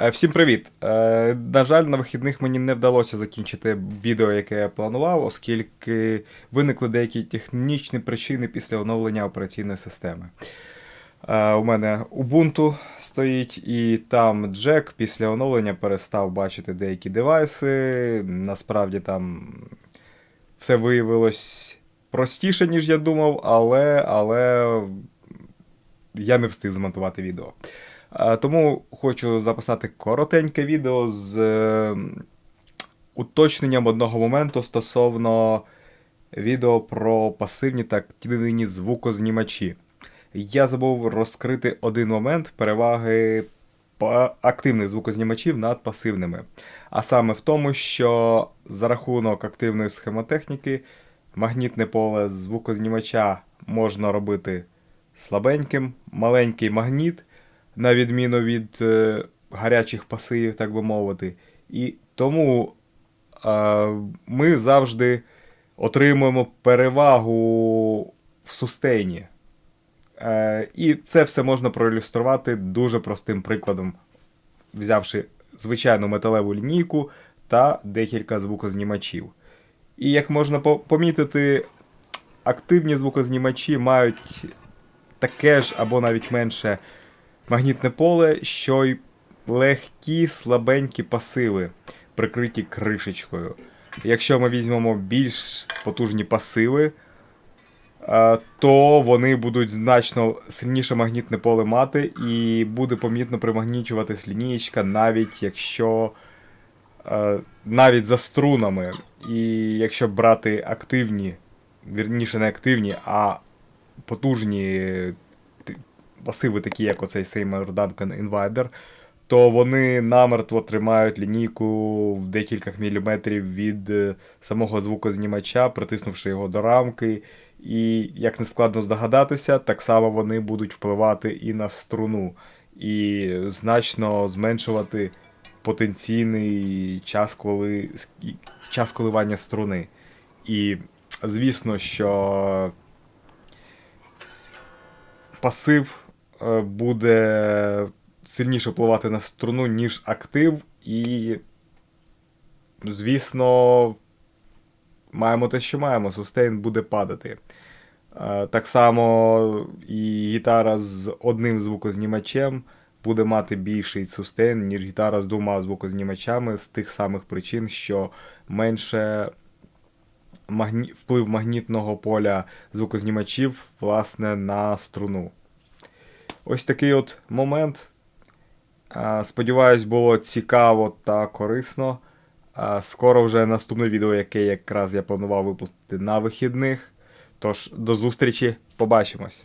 Е, Всім привіт! Е, На жаль, на вихідних мені не вдалося закінчити відео, яке я планував, оскільки виникли деякі технічні причини після оновлення операційної системи. Е, У мене Ubuntu стоїть, і там Джек після оновлення перестав бачити деякі девайси. Насправді там все виявилось простіше, ніж я думав, але, але я не встиг змонтувати відео. Е, Тому хочу записати коротеньке відео з е, уточненням одного моменту стосовно відео про пасивні та активні звукознімачі. Я забув розкрити один момент переваги активних звукознімачів над пасивними. А саме в тому, що за рахунок активної схемотехніки магнітне поле звукознімача можна робити слабеньким, маленький магніт, на відміну від е, гарячих пасивів, так би мовити. І тому е, ми завжди отримуємо перевагу в сустейні. Е, і це все можна проілюструвати дуже простим прикладом, взявши звичайну металеву лінійку та декілька звукознімачів. І як можна помітити, активні звукознімачі мають таке ж або навіть менше магнітне поле, що й легкі слабенькі пасиви, прикриті кришечкою. Якщо ми візьмемо більш потужні пасиви, то вони будуть значно сильніше магнітне поле мати, і буде помітно примагнічуватись лінієчка, навіть якщо навіть за струнами. І якщо брати активні, вірніше не активні, а потужні пасиви, такі як оцей Seymour Duncan Invader, то вони намертво тримають лінійку в декілька міліметрів від е, самого звукознімача, притиснувши його до рамки. І, як не складно здогадатися, так само вони будуть впливати і на струну, і значно зменшувати потенційний час, коли, час коливання струни. І звісно, що пасив буде сильніше впливати на струну, ніж актив, і, звісно, маємо те, що маємо. Сустейн буде падати. Е, Так само і гітара з одним звукознімачем буде мати більший сустейн, ніж гітара з двома звукознімачами з тих самих причин, що менше магні... вплив магнітного поля звукознімачів власне на струну. Ось такий от момент. Сподіваюсь, було цікаво та корисно. Скоро вже наступне відео, яке якраз я планував випустити на вихідних. Тож, до зустрічі, побачимось!